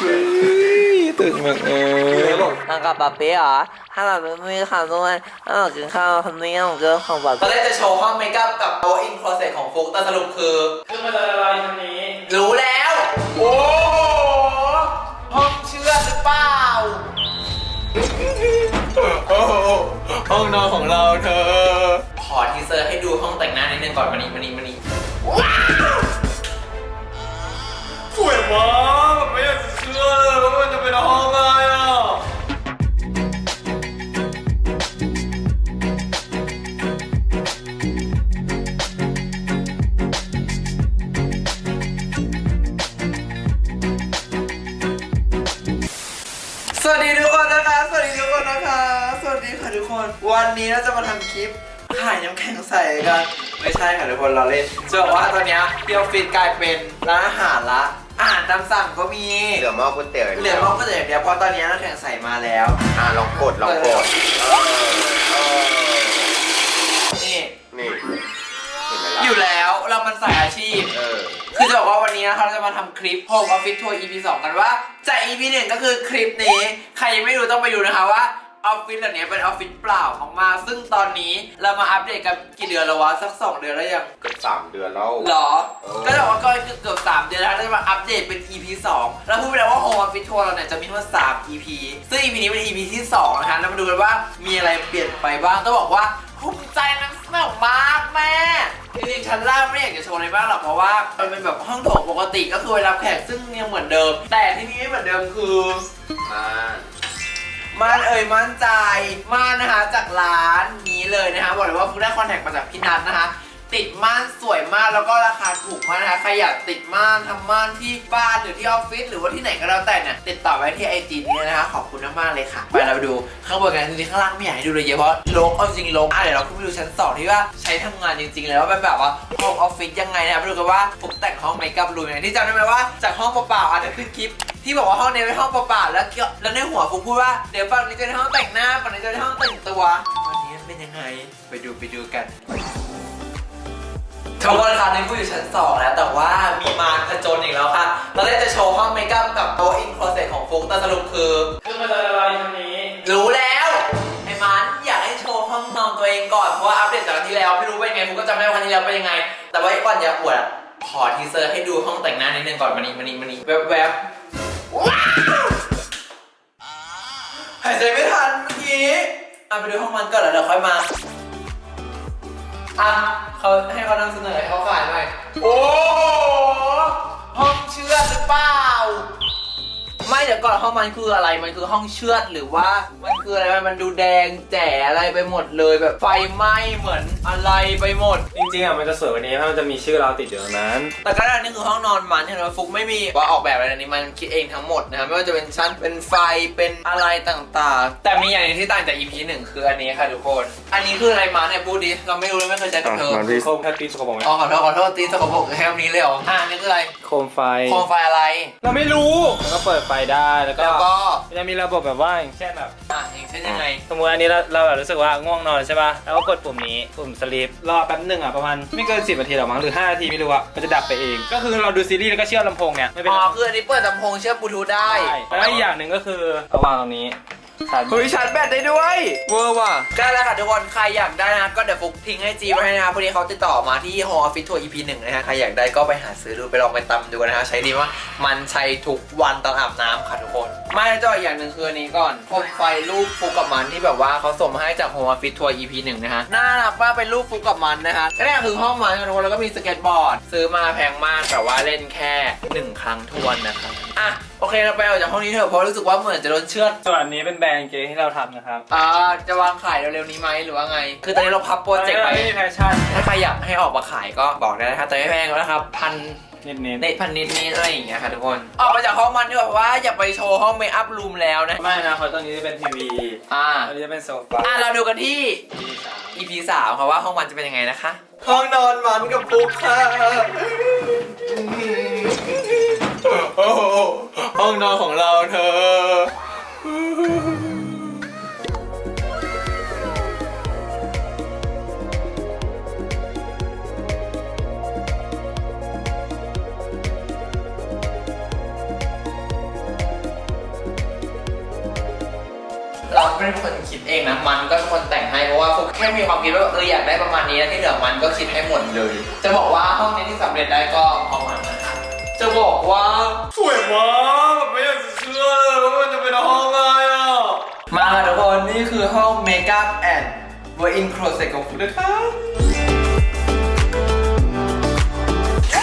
ตื่นมาเออทางกับป๊าเป๊ะเหรอถ้าแบบไม่มีข่าวด้วยถ้าเรากินข้าวคำนี้ผมจะของแบบตอนแรกจะโชว์ห้องเมคอัพกับ power in closet ของฟุกแต่สรุปคือ คือมันจะละลายทางนี้ รู้แล้ว โอ้โหห้องเชื่อดหรือเปล่า โอ้โหห้องนอนของเราเธอ ขอทีเซอร์ให้ดูห้องแต่งหน้านิดนึงก่อนมานี่มานี่มานี่สวยมากแบบไม่อยากจะเชื่อเลยว่ามันจะเป็นห้องอะไรอะสวัสดีทุกคนนะคะ สวัสดีทุกคนนะคะ สวัสดีค่ะทุกคน วันนี้เราจะมาทำคลิปขายน้ำแข็งใสกัน ไม่ใช่ค่ะทุกคนเราเล่นจะบอกว่าตอนเนี้ยที่ออฟฟิศกลายเป็นร้านอาหารละ อาหารตามสั่งก็มี เหลือหม้อก๋วยเตี๋ยวเหลือมากก็จะอย่างเดียวเพราะตอนนี้น้ำแข็งใสมาแล้ว อะลองกดลองกดนี่ นี่เห็นไหมล่ะอยู่แล้วเรามันสายอาชีพ เออ คือจะบอกว่าวันนี้นะคะเราจะมาทำคลิป Home Office Tour EP 2 กันว่าจาก EP 1 ก็คือคลิปนี้ ใครยังไม่รู้ต้องไปดูนะคะว่า ออฟฟิศหลังนี้เป็นออฟฟิศเปล่ามากๆซึ่งตอนนี้เรามาอัปเดตกันกี่เดือนแล้ววะ สัก 2 เดือนแล้วยังเกือบสามเดือนแล้ว หรอ เออ ก็จะบอกว่าก็เกือบ3เดือนแล้วเราจะมาอัปเดตเป็น EP 2แล้วพูดไปแล้วว่า Home Office Tour เราเนี่ยจะมีทั้งหมด3 EP ซึ่ง EP นี้เป็น EP ที่2นะคะแล้วมาดูกันว่ามีอะไรเปลี่ยนไปบ้างต้องบอกว่าภูมิใจนักสนองมากแม่ จริงๆชั้นล่างไม่อยากจะโชว์อะไรบ้างหรอกเพราะว่ามันเป็นแบบห้องโถงปกติก็คือเวลาแขกซึ่งยังเหมือนเดิม แต่ที่นี่ไม่เหมือนเดิมคือ มา ม่นเอ่ยมั่นใจม่านนะคะจากร้านนี้เลยนะคะบอกเลยว่าฟุกได้คอนแทคมาจากพี่นัทนะคะ ติดม่านสวยมากแล้วก็ราคาถูกมากนะคะใครอยากติดม่านทำม่านที่บ้านหรือที่ออฟฟิศหรือว่าที่ไหนก็แล้วแต่เนี่ยติดต่อไว้ที่ไอจีนี้นะคะขอบคุณมากๆเลยค่ะ ไปเราไปดูข้างบนกันจริงๆข้างล่างไม่อยากให้ดูเลยเยอะเพราะลกเอาจริงลกอะเดี๋ยวเราขึ้นไปดูชั้นสองที่ว่าใช้ทำงานจริงๆแล้วเป็นแบบว่าห้องออฟฟิศยังไงนะครับไปดูกันว่าฟุกแต่งห้องเมคอัพรูมยังไงที่จำได้ไหมว่าจากห้องเปล่าๆอาจจะขึ้นคลิป ที่บอกว่าห้องนี้เป็นห้องเปล่าๆแล้วเกี่ยวแล้วในหัวฟุกพูดว่าเดี๋ยวฝั่งนี้จะเป็นห้องแต่งหน้าฝั่งนี้จะเป็นห้องแต่งตัววันนี้มันเป็นยังไงไปดูไปดูกัน ทุกคนค่ะนี่ผู้อยู่ชั้น 2 แล้ว แต่ว่ามีมารผจญอีกแล้วค่ะตอนแรกจะโชว์ห้องเมคอัพกับโต๊ะอินคลอเซ็ตของฟุกแต่สรุปคือคือมันจะละลายทางนี้ รู้แล้วไอ้มันอยากให้โชว์ห้องนอนตัวเองก่อน เพราะว่าอัปเดตจากวันที่แล้วไม่รู้เป็นไงฟุกก็จำไม่ได้ว่าวันที่แล้วเป็นยังไง แต่ว่าก่อนอย่าอวดอะขอทีเซอร์ให้ดูห้องแต่งหน้านิดนึงก่อนมานี่มานี่มานี่แวบแวบว้าวหายใจไม่ทันเมื่อกี้อะไปดูห้องมันก่อนแล้วเดี๋ยวค่อยมาอะ เขาให้เขานำเสนอให้เขาขายหน่อยโอ้โหห้องเชือดหรือเปล่า ไม่เดี๋ยวก่อนห้องมันคืออะไรมันคือห้องเชือดหรือว่ามันคืออะไรมันดูแดงแจ๋อะไรไปหมดเลยแบบไฟไหม้เหมือนอะไรไปหมด จริงๆอะมันจะสวยกว่านี้เพราะมันจะมีชื่อเราติดอยู่ตรงนั้น แต่ก็อันนี้คือห้องนอนมันเห็นไหมฟุกไม่มีว่าออกแบบอะไรอันนี้มันคิดเองทั้งหมดนะครับไม่ว่าจะเป็นชั้นเป็นไฟเป็นอะไรต่างๆ แต่มีอย่างหนึงที่ต่างจาก EP หนึ่งคืออันนี้ค่ะทุกคน อันนี้คืออะไรมาเนี่ยพูดดิเราไม่รู้เลยไม่เคยใช้กับเธอโคมแพตตี้สกปรกไหมอ๋อขอโทษขอโทษตีนสกปรกแค่นี้เลยเหรออ่านี่คืออะไรโคมไฟ โคมไฟอะไร เราไม่รู้ แล้วก็เปิดไฟได้แล้วก็แล้วก็ มันจะมีระบบแบบว่าอย่างเช่นแบบอะอย่าง เช่นยังไง สมมติอันนี้เราเราแบบรู้สึกว่าง่วงนอนใช่ป่ะ แล้วก็กดปุ่มนี้ ปุ่มสลีปรอแป๊บหนึ่งอะประมาณไม่เกิน 10นาทีหรอกมั้งหรือ5นาทีไม่รู้อะ มันจะดับไปเอง ก็คือเราดูซีรีส์แล้วก็เชื่อมลำโพงเนี่ยไม่เป็นอ๋ไรอคืออันนี้เปิดลำโพงเชื่อมบลูทูธได้ ใช่แล้วอีกอย่างหนึ่งก็คือเอาวางตรงนี้ ชาร์จเฮ้ยชาร์จแบตได้ด้วย เวอร์ว่ะก็แล้วค่ะทุกคน ใครอยากได้นะ ก็เดี๋ยวฟุกทิ้งให้จีไว้ให้นะครับพอดีเขาติดต่อมาที่ Hall Office Tour EP 1นะฮะ ใครอยากได้ก็ไปหาซื้อดูไปลองไปตำดูกันนะฮะ ใช้ดีมากมันใช้ทุกวันตอนอาบน้ำค่ะทุกคนไม่แล้วจะอีกอย่างหนึ่งคืออันนี้ก่อนโคมไฟรูปฟุกกับมันที่แบบว่าเขาส่งมาให้จาก Home Office Tour EP 1นะฮะ น่ารักมากเป็นรูปฟุกกับมันนะฮะก็นี่คือห้องมันค่ะทุกคนแล้วก็มีสเก็ตบอร์ด ซื้อมาแพงมากแต่ว่าเล่นแค่หนึ่งครั้งทวนนะครับอะ โอเคเราไปออกจากห้องนี้เถอะเพราะรู้สึกว่าเหมือนจะโดนเชือดส่วนอันนี้เป็นแบรนด์เกงที่เราทำนะครับอ่าจะวางขายเร็วๆนี้ไหมหรือว่าไง คือตอนนี้เราพับโปรเจกต์ไปไม่มีแพชชั่นถ้าใครอยากให้ออกมาขายก็บอกได้นะครับแต่ไม่แพงแล้วนะครับพันนิดนิดเน็ตพันนิดนิดอะไรอย่างเงี้ยค่ะทุกคน ออกมาจากห้องมันที่แบบว่าอย่าไปโชว์ห้องเมคอัพรูมแล้วนะ ไม่นะเพราะตรงนี้จะเป็นทีวี อ่าตรงนี้จะเป็นโซฟา อ่าเราดูกันที่ EP 3ครับว่าห้องมันจะเป็นยังไงนะคะ ห้องนอนมันกับปุ๊กค่ะโอ้โห้องนอนของเราเธอ เราไม่ได้ป็นคนคิดเองนะ มันก็คนแต่งให้ เพราะว่าฟุกแค่มีความคิดว่าเอออยากได้ประมาณนี้แล้ที่เหลือมันก็คิดให้หมดเลย จะบอกว่าห้องนี้ที่สำเร็จได้ก็ จะบอกว่าสวยมากแบบไม่อยากจะเชื่อเลยว่ามันจะเป็นห้องอะไรอะ มาค่ะทุกคนนี่คือห้องเมคอัพแอนด์เวอร์อินโครเซตของฟุกนะครับ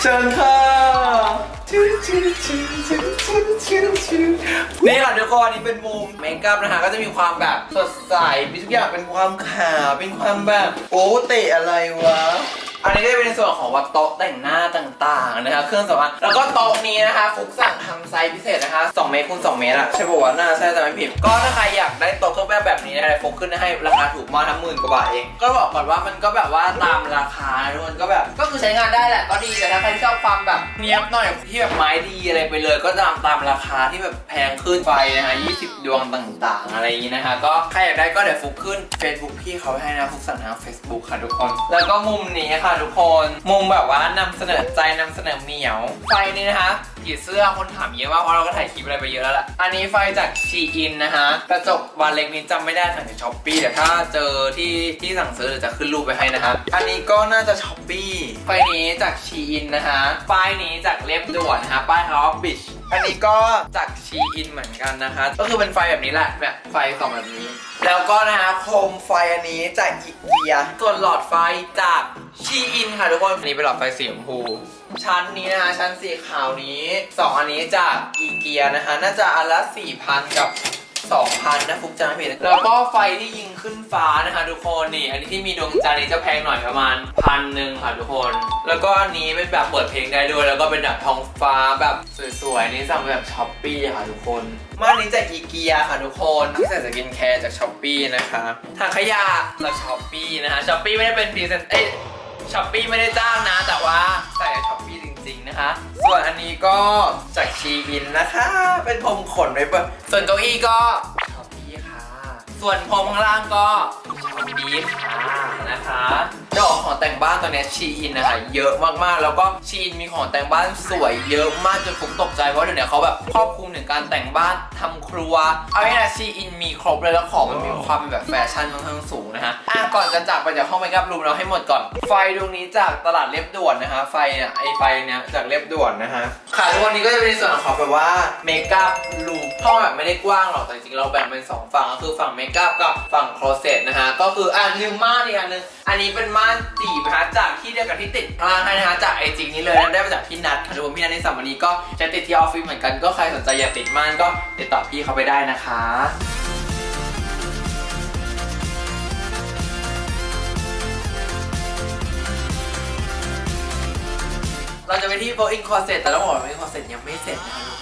เชิญค่ะนี่ค่ะทุกคนอันนี้เป็นมุมเมคอัพนะคะก็จะมีความแบบสดใสมีทุกอย่างเป็นความขาวเป็นความแบบโอ้เตะอะไรวะ อันนี้ก็จะเป็นในส่วนของว่าโต๊ะแต่งหน้าต่างๆนะครับเครื่องสำอางแล้วก็โต๊ะนี้นะคะฟุกสั่งทำไซส์พิเศษนะคะ2เมตรคูณ2เมตรอะใช่ป่าวะน่าใช่แต่ไม่ผิดก็ถ้าใครอยากได้โต๊ะเครื่องแบบแบบนี้นะฟุกขึ้นให้ราคาถูกมากทั้งหมื่นกว่าบาทเองก็บอกก่อนว่ามันก็แบบว่าตามราคาทุกคนก็แบบก็ ใช้งานได้แหละก็ดีแต่ถ้าใครชอบความแบบเนียบหน่อยที่แบบไม้ดีอะไรไปเลย ก็ตามตามราคาที่แบบแพงขึ้นไฟนะคะ20 ดวงต่างๆ อะไรอย่างนี้นะคะ ก็ใครอยากได้ก็เดี๋ยวฟุกขึ้น Facebook พี่เขาให้นะฟุกสั่งทาง Facebook ค่ะทุกคน แล้วก็มุมนี้ค่ะทุกคน มุมแบบว่านำเสนอใจนำเสนอเหมียวไฟนี้นะคะ ผีเสื้อคนถามเยอะมากเพราะเราก็ถ่ายคลิปอะไรไปเยอะแล้วล่ะ อันนี้ไฟจากชีอินนะคะกระจกบานเล็กนี้จำไม่ได้สั่งจากช้อปปี้แต่ถ้าเจอที่ที่สั่งซื้อเดี๋ยวจะขึ้นรูปไปให้นะคะอันนี้ก็น่าจะช้อปปี้ไฟนี้จากชีอินนะคะป้ายนี้จากเล็บด่วนนะคะป้ายเขาบิชอันนี้ก็จากชีอินเหมือนกันนะคะ ก็คือเป็นไฟแบบนี้แหละแบบไฟสองแบบนี้ แล้วก็นะคะโคมไฟอันนี้จากอีเกียส่วนหลอดไฟจากชีอิน ค่ะทุกคนอันนี้เป็นหลอดไฟสีชมพู ชั้นนี้นะคะ ชั้นสีขาวนี้สองอันนี้จากอีเกียนะคะ น่าจะอันละ4,000กับ2,000นะฟุกจำไม่ผิดแล้วก็ไฟที่ยิงขึ้นฟ้านะคะ ทุกคนนี่ อันนี้ที่มีดวงจันทร์นี้จะแพงหน่อยประมาณพันหนึ่งค่ะทุกคน แล้วก็อันนี้เป็นแบบเปิดเพลงได้ด้วย แล้วก็เป็นแบบท้องฟ้าแบบสวยๆนี่สั่งมาแบบช้อปปี้ค่ะทุกคนม่านนี้จากอีเกียค่ะทุกคนที่ใส่สกินแคร์จากช้อปปี้นะคะถังขยะจากช้อปปี้นะคะช้อปปี้ไม่ได้เป็นพรีเซนต์เอ้ ช้อปปี้ไม่ได้จ้างนะ แต่ว่าใส่ช้อปปี้จริงๆนะคะ ส่วนอันนี้ก็จากชีอินนะคะ เป็นพรมขนไว้เปส่วนเก้าอี้ก็ช้อปปี้ค่ะ ส่วนพรมข้างล่างก็ช้อปปี้ค่ะนะคะ เจ้าของของแต่งบ้านตัวเนี้ชีอินนะคะเยอะมากๆ แล้วก็ชีอินมีของแต่งบ้านสวยเยอะมากจนผมตกใจเพราะเดี๋ยวนี้เขาแบบครอบคลุมถึงการแต่งบ้านทำครัว เอาง่ายๆชีอินมีครบเลยแล้วของมันมีความเป็นแบบแฟชั่นค่อนข้างสูงนะฮะอะก่อนจะจากไปจากห้องเมคอัพรูมเราให้หมดก่อน ไฟดวงนี้จากตลาดเรียบด่วนนะคะ ไฟเนี่ยไอไฟเนี่ยจากเรียบด่วนนะฮะค่ะทุกวันนี้ก็จะเป็นส่วนของแบบว่าเมคอัพรูมห้องแบบไม่ได้กว้างหรอกแต่จริงเราแบ่งเป็นสองฝั่งก็คือฝั่งเมคอัพกับฝั่งคลเซ็ตนะฮะก็คืออะลืมม่านอีกอันหนึงอันนี้เป็นม่านจีบนะคะจากที่เดียวกับที่ติดข้างล่างให้นะคะจากไอจีนี้เลยนะได้มาจากพี่นัทค่ะทุกคนพี่นัทในสัมวันนี้ก็จะติดที่ออฟฟิศเหมือนกันก็ใครสนใจอยากติดม่านก็ติดต่อพี่เขาไปได้นะคะเราจะไปที่ b o i n Closet แต่ต้องบอกว่า b o i n Closet ยังไม่เสร็จนะคะ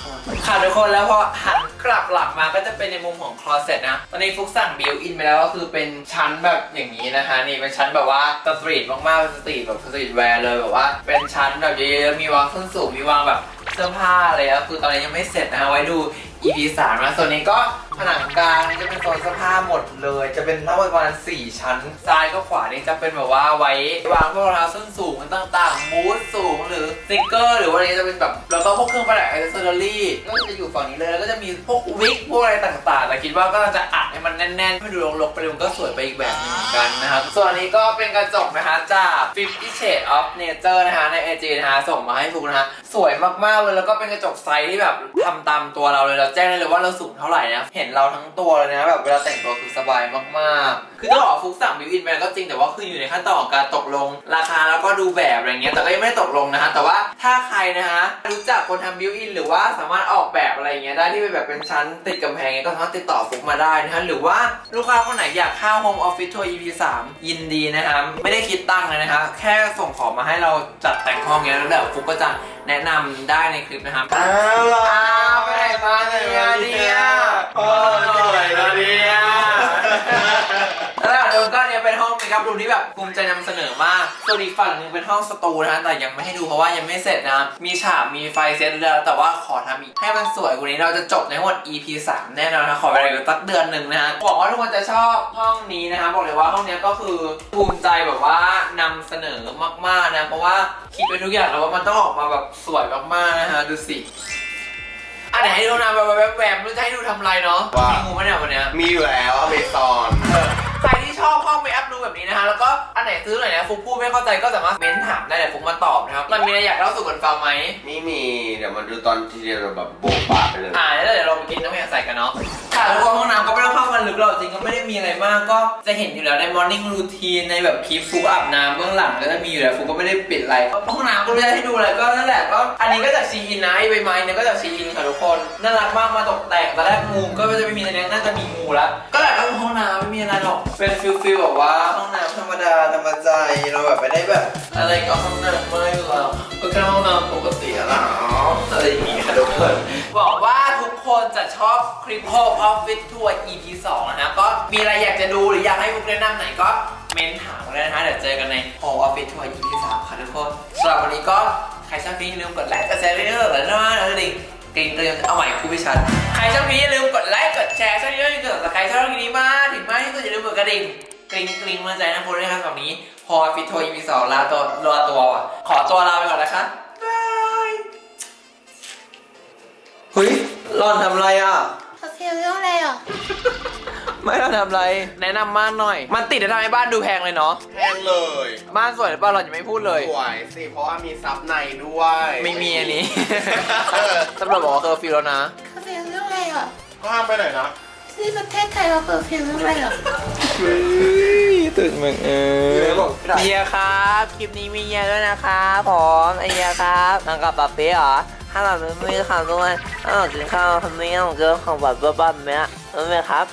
ค่ะทุกคนแล้วพอหันกลับหลังมาก็จะเป็นในมุมของ Closet นะ ตอนนี้ฟุกสั่งบิวอินไปแล้วก็คือเป็นชั้นแบบอย่างนี้นะคะนี่เป็นชั้นแบบว่าสตรีทมากๆเป็นสตรีทแบบสตรีทแวร์เลยแบบว่าเป็นชั้นแบบเยอะๆมีวางส้นสูงมีวางแบบเสื้อผ้าอะไรก็คือตอนนี้ยังไม่เสร็จนะคะไว้ดู EP 3นะส่วนนี้ก็ผนังกลางนี่จะเป็นโซนเสื้อผ้าหมดเลย จะเป็นทั้งหมดประมาณ4ชั้น ซ้ายก็ขวานี่จะเป็นแบบว่าไว้วางพวกรองเท้าส้นสูงต่างๆ บูทสูงหรือสติกเกอร์ หรือว่าอะไรจะเป็นแบบแล้วก็พวกเครื่องประดับอิเซอรี่ก็จะอยู่ฝั่งนี้เลย แล้วก็จะมีพวกวิกพวกอะไรต่างๆ แต่คิดว่าก็จะอัดให้มันแน่นๆให้ดูรกๆไปเลยมันก็สวยไปอีกแบบหนึงเหมือนกันนะครับ ส่วนนี้ก็เป็นกระจกนะคะจาก Fifty Shades of Nature นะคะใน AG นะคะส่งมาให้ฟุกนะคะ สวยมากๆเลยแล้วก็เป็นกระจกไซส์ที่แบบทำตามตัวเราเลยเราแจ้งได้เลยว่าเราสูงเท่าไหร่นะเห็นเราทั้งตัวเลยนะแบบเวลาแต่งตัวคือสบายมากๆ คือต้องบอกว่าฟุกสั่งบิวอินไปแล้วก็จริงแต่ว่าคืออยู่ในขั้นตอนของการตกลง ราคาแล้วก็ดูแบบอะไรเงี้ยแต่ก็ยังไม่ได้ตกลงนะคะแต่ว่าถ้าใครนะคะรู้จักคนทำบิวอินหรือว่าสามารถออกแบบอะไรเงี้ยได้ที่เป็นแบบเป็นชั้นติดกำแพงเงี้ยก็สามารถติดต่อฟุกมาได้นะคะหรือว่าลูกค้าคนไหนอยากเข้า Home Office Tour EP 3ยินดีนะคะไม่ได้คิดตังเลยนะคะแค่ส่งของมาให้เราจัดแต่งห้องเงี้ยแล้วเดี๋ยวฟุกก็จะ แนะนำได้ในคลิปนะครับอ้าวเหรออ้าวไปไหนมาเนี่ยเนี่ยโอ้ยสวยแล้วเนี่ยแล้วเดิมก็ เนี่ยเป็นห้องเมคอัพรูมที่แบบภูมิใจนำเสนอมากส่วนอีกฝั่งหนึ่งเป็นห้องสตูนะฮะแต่ยังไม่ให้ดูเพราะว่ายังไม่เสร็จนะมีฉากมีไฟเซตแล้วแต่ว่าขอทำอีกให้มันสวยกว่านี้เราจะจบในทั้งหมด EP 3 แน่นอนนะขอเวลาอยู่สักเดือนหนึ่งนะฮะหวังว่าทุกคนจะชอบห้องนี้นะคะบอกเลยว่าห้องเนี้ยก็คือภูมิใจแบบว่านำเสนอมากๆนะเพราะว่าคิดไปทุกอย่างแล้วว่ามันต้องออกมาแบบสวยมากๆนะฮะดูสิอันไหนให้ดูนะแบบแบบแบบไม่รู้จะให้ดูทำอะไรเนาะว่ามีงูไหมเนี่ยวันเนี้ยมีอยู่แล้วอเมซอนเออใครที่ ชอบห้องเมคอัพดูแบบนี้นะคะแล้วก็อันไหนซื้อหน่อยนะฟุกพูดไม่เข้าใจก็สามารถเม้นถามได้เดี๋ยวฟุกมาตอบนะครับมันมีอะไรอยากเล่าสู่กันฟังไหมนี่มี เดี๋ยวมาดูตอนทีเดียวเราแบบโบกปากไปเลย อ่าแล้วเดี๋ยวเราไปกินน้ำแข็งใส่กันเนาะค่ะทุกคนห้องน้ำก็ไม่ต้องเข้ากันลึกหรอกจริงก็ไม่ได้มีอะไรมากก็จะเห็นอยู่แล้วในมอร์นิ่งรูทีนในแบบคลิปฟุกอาบน้ำเบื้องหลังก็จะมีอยู่แล้วฟุกก็ไม่ได้ปิดอะไรห้องน้ำก็ไม่ได้ให้ดูอะไรก็นั่นแหละก็อันนี้ก็จากซีอินนะไอ้ใบไม้เนี่ยก็จากซีอินค่ะทุกคนน่ารักมากมาตกแต่งตอนแรกงูก็จะไม่มีในนี้น่าจะมีงูแล้วก็แหละก็คือห้องน้ำไม่มีอะไรหรอกเป็นฟิลฟิลแบบว่าห้องน้ำธรรมดาธรรมใจเราแบบไม่ได้แบบ อะไรก็ห้องน้ำไม่หรอกก็แค่ห้องน้ำปกติอะนะอะไรอย่างงี้ค่ะทุกคนหวังว่าทุก คนจะชอบคลิป Home Office Tour EP 2 นะฮะก็มีอะไรอยากจะดูหรืออยากให้พวกแนะนำไหนก็เมนถามมาเลยนะฮะเดี๋ยวเจอกันใน Home Office Tour EP 3ค่ะทุกคนสำหรับวันนี้ก็ใครชอบคลิปอย่าลืมกดไลค์กดแชร์เรื่อยๆแล้วนะแล้วดิ่งกริ่งเตือนเอาใหม่คูพิชันใครชอบคลิปอย่าลืมกดไลค์กดแชร์ช่วยด้วยกดติดตามใครชอบคลิปนี้มากถึงมากที่สุดอย่าลืมกดกระดิ่งกริ๊งกริ๊งมาใจนะพูดด้วยครับแบบนี้พอฟิตโทอีพีสองลาตัวรอตัวว่ะขอตัวลาไปก่อนนะคะ รอนทำไรอะเขาเฟียเรื่องอะไรอะไม่รอนทำไร แนะนำบ้านหน่อย มันติดจะทำให้บ้านดูแพงเลยเนาะ แพงเลยบ้านสวยหรือเปล่าหลอนยังไม่พูดเลย สวยสิเพราะว่ามีซับในด้วยไม่มีอันนี้ ตำรวจบอกว่าเคอร์ฟิวแล้วนะเขาเฟียเรื่องอะไรอะก็ห้ามไปไหนนะที่ประเทศไทยเราเปิดเฟียเรื่องอะไรอะตื่นมึงเออเฮียครับ คลิปนี้มีเฮียด้วยนะครับผมไอเฮียครับนังกับป๊าเป๊ะเหรอ ถ้าแบบไม่มีข่าวด้วยถ้าเรากินข้าวทำไม่ต้องเจอของแบบบ้าๆแบบเนี้ยรู้ไหมครับ